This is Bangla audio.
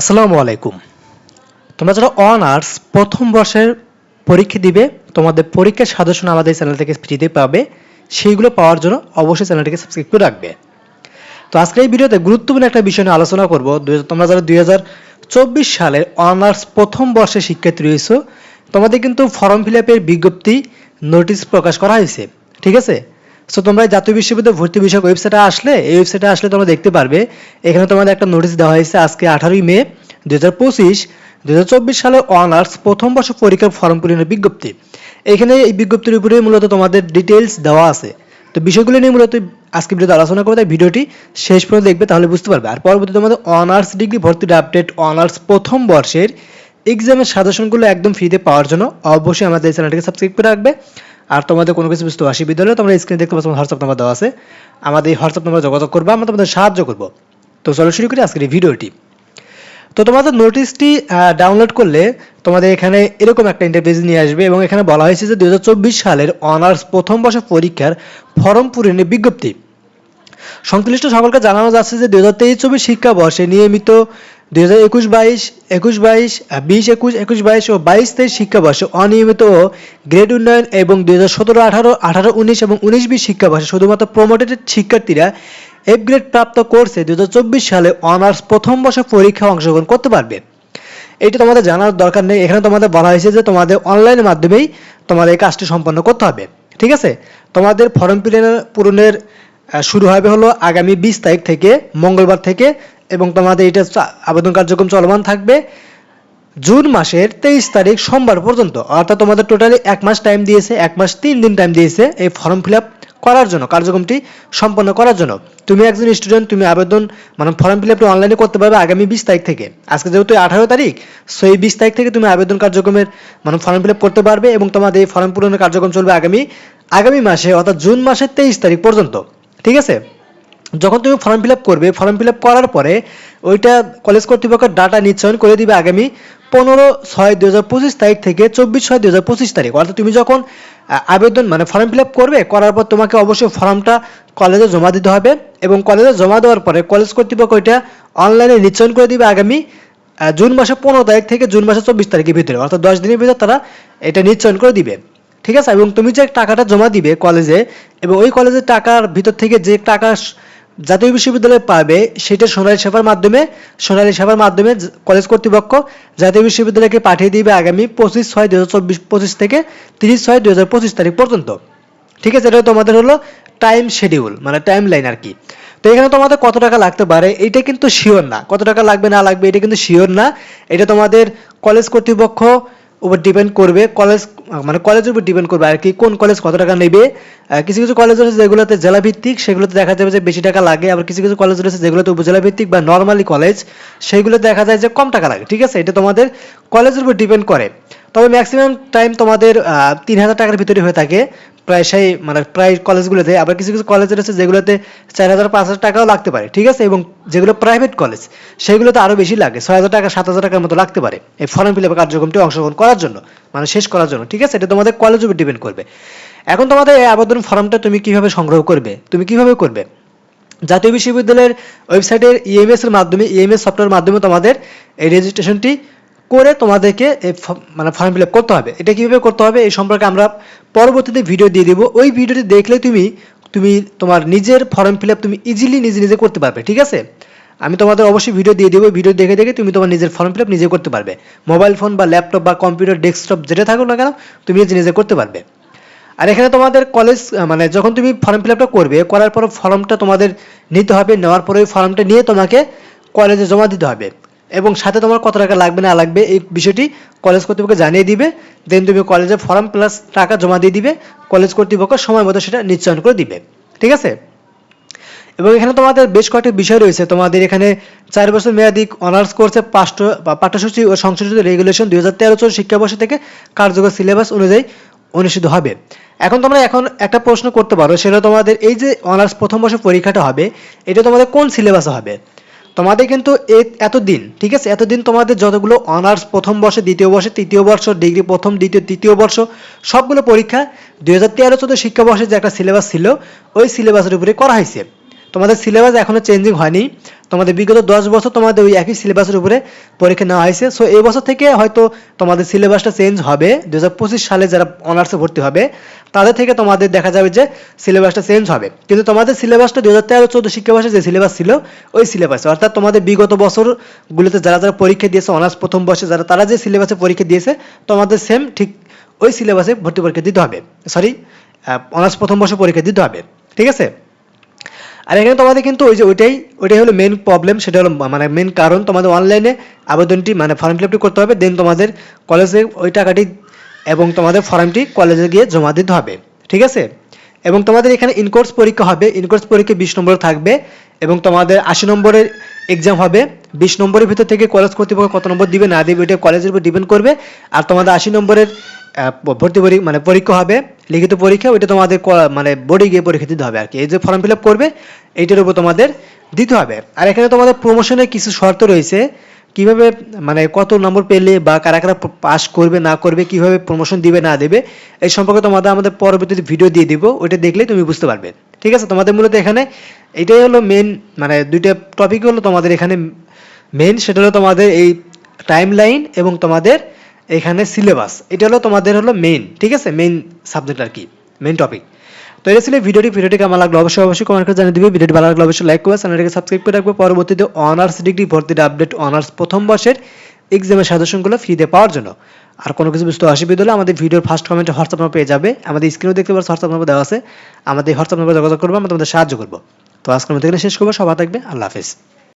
আসসালামু আলাইকুম। তোমরা যারা অনার্স প্রথম বর্ষের পরীক্ষা দিবে, তোমাদের পরীক্ষার সাজেশন আমাদের চ্যানেল থেকে ফ্রিতে পাবে, সেইগুলো পাওয়ার জন্য অবশ্যই চ্যানেলটিকে সাবস্ক্রাইব করে রাখবে। তো আজকে এই ভিডিওতে গুরুত্বপূর্ণ একটা বিষয় নিয়ে আলোচনা করব। তোমরা যারা দুই চব্বিশ সালের অনার্স প্রথম বর্ষের শিক্ষার্থী রয়েছে, তোমাদের কিন্তু ফর্ম ফিল আপের বিজ্ঞপ্তি, নোটিশ প্রকাশ করা হয়েছে। ঠিক আছে? সো তোমরা জাতীয় বিশ্ববিদ্যালয় ভর্তি বিষয়ক ওয়েবসাইটে আসলে, এই ওয়েবসাইটে আসলে তোমরা দেখতে পারবে, এখানে তোমাদের একটা নোটিশ দেওয়া হয়েছে আজকে আঠারোই মে দুই হাজার পঁচিশ, দুই হাজার চব্বিশ সালে অনার্স প্রথম বর্ষ পরীক্ষার ফর্ম পূরণের বিজ্ঞপ্তি। এখানে এই বিজ্ঞপ্তির উপরে মূলত তোমাদের ডিটেলস দেওয়া আছে। তো বিষয়গুলো নিয়ে মূলত আজকে ভিডিওতে আলোচনা করব, তাই ভিডিওটি শেষ পর্যন্ত দেখবে, তাহলে বুঝতে পারবে। আর পরবর্তী তোমাদের অনার্স ডিগ্রি ভর্তির আপডেট অনার্স প্রথম বর্ষের এক্সামের সাজেশনগুলো একদম ফ্রিতে পাওয়ার জন্য, অবশ্যই আমাদের চ্যানেলটিকে সাবস্ক্রাইব করে রাখবে। আর তোমাদের কোনো কিছু বুঝতে অসুবিধা হলে তোমরা স্ক্রিনে দেখতে পাচ্ছ হোয়াটসঅ্যাপ নাম্বার দেওয়া আছে। আমাদের এই হোয়াটসঅ্যাপ নাম্বার যোগাযোগ করবে, আমরা তোমাদের সাহায্য করব। তো চলো শুরু করি আজকের এই ভিডিওটি। তো তোমাদের নোটিশটি ডাউনলোড করলে তোমাদের এখানে এরকম একটা ইন্টারফেস নিয়ে আসবে এবং এখানে বলা হয়েছে যে দুই হাজার চব্বিশ সালের অনার্স প্রথম বর্ষের পরীক্ষার ফর্ম পূরণের বিজ্ঞপ্তি। সংশ্লিষ্ট সকলকে জানানো যাচ্ছে যে দুই হাজার তেইশ চব্বিশ শিক্ষাবর্ষে নিয়মিত দুই হাজার একুশ বাইশ একুশ বাইশ বিশ একুশ একুশ বাইশ ও বাইশ তেইশ শিক্ষাবর্ষে অনিয়মিত ও গ্রেড উন্নয়ন এবং দুই হাজার সতেরো, আঠারো আঠারো, উনিশ এবং উনিশ বিশ শিক্ষাবর্ষে শুধুমাত্র প্রমোটেড শিক্ষার্থীরা এফ গ্রেড প্রাপ্ত কোর্সে চব্বিশ সালে অনার্স প্রথম বর্ষের পরীক্ষায় অংশগ্রহণ করতে পারবে। এটা তোমাদের জানার দরকার নেই। এখানে তোমাদের বলা হয়েছে যে তোমাদের অনলাইনের মাধ্যমেই তোমাদের এই কাজটি সম্পন্ন করতে হবে। ঠিক আছে? তোমাদের ফর্ম পূরণের পূরণের শুরু হবে হলো আগামী বিশ তারিখ থেকে, মঙ্গলবার থেকে এবং তোমাদের এটা আবেদন কার্যক্রম চলমান থাকবে জুন মাসের তেইশ তারিখ সোমবার পর্যন্ত। অর্থাৎ তোমাদের টোটালি এক মাস টাইম দিয়েছে, এক মাস তিন দিন টাইম দিয়েছে এই ফর্ম ফিল আপ করার জন্য, কার্যক্রমটি সম্পন্ন করার জন্য। তুমি একজন স্টুডেন্ট তুমি আবেদন মানে ফর্ম ফিল আপটি অনলাইনে করতে পারবে আগামী বিশ তারিখ থেকে। আজকে যেহেতু আঠারো তারিখ সো এই বিশ তারিখ থেকে তুমি আবেদন কার্যক্রমের মানে ফর্ম ফিল আপ করতে পারবে এবং তোমাদের এই ফর্ম পূরণের কার্যক্রম চলবে আগামী আগামী মাসে, অর্থাৎ জুন মাসের তেইশ তারিখ পর্যন্ত। ঠিক আছে? যখন তুমি ফর্ম ফিল করবে ফর্ম ফিল করার পরে ওইটা কলেজ কর্তৃপক্ষ ডাটা নিশ্চয়ন করে দিবে আগামী পনেরো ছয় দু হাজার পঁচিশ তারিখ থেকে চব্বিশ ছয় দু হাজার পঁচিশ তারিখ। অর্থাৎ তুমি যখন আবেদন মানে ফর্ম ফিল করবে, করার পর তোমাকে অবশ্যই ফর্মটা কলেজে জমা দিতে হবে এবং কলেজে জমা দেওয়ার পরে কলেজ কর্তৃপক্ষ ওইটা অনলাইনে নিশ্চয়ন করে দিবে আগামী জুন মাসের পনেরো তারিখ থেকে জুন মাসের চব্বিশ তারিখের ভিতরে। অর্থাৎ দশ দিনের ভিতরে তারা এটা নিশ্চয়ন করে দিবে। ঠিক আছে? এবং তুমি যে টাকাটা জমা দিবে কলেজে এবং ওই কলেজের টাকার ভিতর থেকে যে টাকা জাতীয় বিশ্ববিদ্যালয় পাবে, সেটা সোনালী সেবার মাধ্যমে, সোনালী সেবার মাধ্যমে কলেজ কর্তৃপক্ষ জাতীয় বিশ্ববিদ্যালয়কে পাঠিয়ে দিবে আগামী পঁচিশ ছয় দু হাজার চব্বিশ, পঁচিশ থেকে তিরিশ ছয় দু পঁচিশ তারিখ পর্যন্ত। ঠিক আছে, এটা তোমাদের হলো টাইম শিডিউল মানে টাইম লাইন আর কি। তো এখানে তোমাদের কত টাকা লাগতে পারে, এটা কিন্তু শিওর না। কত টাকা লাগবে, না লাগবে, এটা কিন্তু শিওর না। এটা তোমাদের কলেজ কর্তৃপক্ষ উপর ডিপেন্ড করবে কলেজ মানে কলেজের উপর ডিপেন্ড করবে আর কি, কোন কলেজ কত টাকা নেবে। কিছু কিছু কলেজ রয়েছে যেগুলোতে জেলা ভিত্তিক সেগুলোতে দেখা যাবে যে বেশি টাকা লাগে, আবার কিছু কিছু কলেজ রয়েছে যেগুলোতে উপজেলা ভিত্তিক বা নর্মালি কলেজ সেগুলোতে দেখা যায় যে কম টাকা লাগে, ঠিক আছে? এটা তোমাদের কলেজের উপর ডিপেন্ড করে। তবে ম্যাক্সিমাম টাইম তোমাদের তিন হাজার টাকার ভিতরে হয়ে থাকে। প্রায় সেই মানে প্রায় কলেজগুলোতে, আবার কিছু কিছু কলেজ রয়েছে যেগুলোতে চার হাজার পাঁচ হাজার টাকাও লাগতে পারে, ঠিক আছে? এবং যেগুলো প্রাইভেট কলেজ সেগুলোতে আরও বেশি লাগে, ছয় হাজার টাকা, সাত হাজার টাকার মতো লাগতে পারে এই ফর্ম ফিল আপ কার্যক্রমটি অংশগ্রহণ করার জন্য মানে শেষ করার জন্য, ঠিক আছে? এটা তোমাদের কলেজ উপর ডিপেন্ড করবে। এখন তোমাদের এই আবেদন ফর্মটা তুমি কীভাবে সংগ্রহ করবে? তুমি কীভাবে করবে? জাতীয় বিশ্ববিদ্যালয়ের ওয়েবসাইটের ইএমএস এর মাধ্যমে ইএমএস সফটওয়্যার মাধ্যমে তোমাদের এই রেজিস্ট্রেশনটি করে তোমাদেরকে মানে ফর্ম ফিল আপ করতে হবে। এটা কীভাবে করতে হবে? এই সম্পর্কে আমরা পরবর্তীতে ভিডিও দিয়ে দিব। ওই ভিডিওটি দেখলে তুমি তুমি তোমার নিজের ফর্ম ফিল আপ তুমি ইজিলি নিজে নিজে করতে পারবে, ঠিক আছে? আমি তোমাদের অবশ্যই ভিডিও দিয়ে দেবো। ভিডিও দেখে দেখে তুমি তোমার নিজের ফর্ম ফিল আপ নিজে করতে পারবে। মোবাইল ফোন বা ল্যাপটপ বা কম্পিউটার ডেস্কটপ যেটা থাকুক না কেন, তুমি নিজে নিজে করতে পারবে। আর এখানে তোমাদের কলেজ মানে যখন তুমি ফর্ম ফিল আপটা করবে, করার পর ফর্মটা তোমাদের নিতে হবে। নেওয়ার পরে ওই ফর্মটা নিয়ে তোমাকে কলেজে জমা দিতে হবে। এবং সাথে তোমার কত টাকা লাগবে না লাগবে এই বিষয়টি কলেজ কর্তৃপক্ষ জানিয়ে দিবে। দেন তুমি কলেজে ফর্ম প্লাস টাকা জমা দিয়ে দিবে। কলেজ কর্তৃপক্ষ সময় মতো সেটা নিশ্চয়ন করে দিবে। ঠিক আছে? এবং এখানে তোমাদের বেশ কয়েকটি বিষয় রয়েছে। তোমাদের এখানে চার বছর মেয়াদী অনার্স কোর্সে পাঠ্যসূচি ও সংশোধিত রেগুলেশন দুই হাজার তেরো চোদ্দ শিক্ষাবর্ষ থেকে কার্যকর সিলেবাস অনুযায়ী অনুষ্ঠিত হবে। এখন তোমরা এখন একটা প্রশ্ন করতে পারো। সেটা তোমাদের এই যে অনার্স প্রথম বর্ষের পরীক্ষাটা হবে, এটা তোমাদের কোন সিলেবাসে হবে? তোমাদের কিন্তু এতদিন, ঠিক আছে? এতদিন তোমাদের যতগুলো অনার্স প্রথম বর্ষে, দ্বিতীয় বর্ষে, তৃতীয় বর্ষ ডিগ্রি প্রথম, দ্বিতীয়, তৃতীয় বর্ষ, সবগুলো পরীক্ষা দুই হাজার তেরো চোদ্দ শিক্ষাবর্ষে যে একটা সিলেবাস ছিল, ওই সিলেবাসের উপরে করা হয়েছে। তোমাদের সিলেবাস এখনও চেঞ্জিং হয়নি। তোমাদের বিগত দশ বছর তোমাদের ওই একই সিলেবাসের উপরে পরীক্ষা নেওয়া হয়েছে। সো এই বছর থেকে হয়তো তোমাদের সিলেবাসটা চেঞ্জ হবে। দু হাজার পঁচিশ সালে যারা অনার্সে ভর্তি হবে, তাদের থেকে তোমাদের দেখা যাবে যে সিলেবাসটা চেঞ্জ হবে। কিন্তু তোমাদের সিলেবাসটা দু হাজার তেরো, চোদ্দ শিক্ষাবর্ষে যে সিলেবাস ছিল, ওই সিলেবাসে অর্থাৎ তোমাদের বিগত বছরগুলোতে যারা যারা পরীক্ষা দিয়েছে অনার্স প্রথম বর্ষে যারা, তারা যে সিলেবাসে পরীক্ষা দিয়েছে, তোমাদের সেম ঠিক ওই সিলেবাসে ভর্তি পরীক্ষা দিতে হবে। সরি অনার্স প্রথম বর্ষে পরীক্ষা দিতে হবে। ঠিক আছে? আর এখানে তোমাদের কিন্তু ওই যে ওইটাই ওইটাই হলো মেন প্রবলেম সেটা হলো মানে মেন কারণ। তোমাদের অনলাইনে আবেদনটি মানে ফর্ম ফিল করতে হবে দেন তোমাদের কলেজে ওই টাকাটি এবং তোমাদের ফর্মটি কলেজে গিয়ে জমা দিতে হবে। ঠিক আছে? এবং তোমাদের এখানে ইনকোর্স পরীক্ষা হবে। ইনকোর্স পরীক্ষা বিশ নম্বর থাকবে এবং তোমাদের আশি নম্বরের এক্সাম হবে। বিশ নম্বরের ভিতর থেকে কলেজ কর্তৃপক্ষ কত নম্বর দিবে না দিবে এটা কলেজের উপর ডিপেন্ড করবে। আর তোমাদের আশি নম্বরের ভর্তি মানে পরীক্ষা হবে। লিখিত পরীক্ষা, ওইটা তোমাদের মানে বোর্ডে গিয়ে পরীক্ষা দিতে হবে আর কি এই যে ফর্ম ফিল আপ করবে, এইটার উপর তোমাদের দিতে হবে। আর এখানে তোমাদের প্রমোশনের কিছু শর্ত রয়েছে। কীভাবে মানে কত নম্বর পেলে বা কারা কারা পাস করবে, না করবে, কীভাবে প্রমোশন দিবে, না দেবে, এই সম্পর্কে তোমাদের আমাদের পরবর্তীতে ভিডিও দিয়ে দিব। ওইটা দেখলেই তুমি বুঝতে পারবে। ঠিক আছে? তোমাদের মূলত এখানে এটাই হলো মেন মানে দুইটা টপিক হলো তোমাদের এখানে মেন সেটা হলো তোমাদের এই টাইম লাইন এবং তোমাদের এখানে সিলেবাস এটা হলো তোমাদের হলো মেইন ঠিক আছে? মেইন সাবজেক্ট আর কি মেইন টপিক তো এটা ছিল ভিডিওটি ভিডিওটি কেমন লাগল অবশ্যই অবশ্যই কমেন্ট করে জানিয়ে দিবে। ভিডিওটি ভালো লাগলে অবশ্যই লাইক করবে চ্যানেলটিকে সাবস্ক্রাইব করে রাখবে। পরবর্তীতে অনার্স ডিগ্রি ভর্তির আপডেট অনার্স প্রথম বর্ষের এক্সামের সাজেশনগুলো ফ্রিতে পাওয়ার জন্য। আর কোনো কিছু বুঝতে অসুবিধা হলে আমাদের ভিডিওর ফার্স্ট কমেন্টে হোয়াটসঅ্যাপ নাম্বার পেয়ে যাবে। আমাদের স্ক্রিনেও দেখতে পাচ্ছ হোয়াটসঅ্যাপ নাম্বার দেওয়া আছে। আমাদের হোয়াটসঅ্যাপ নাম্বার যোগাযোগ করব, আমরা তোমাদের সাহায্য করব। তো আজকের মধ্যে এখানে শেষ করব। সবাই থাকবে, আল্লাহ হাফেজ।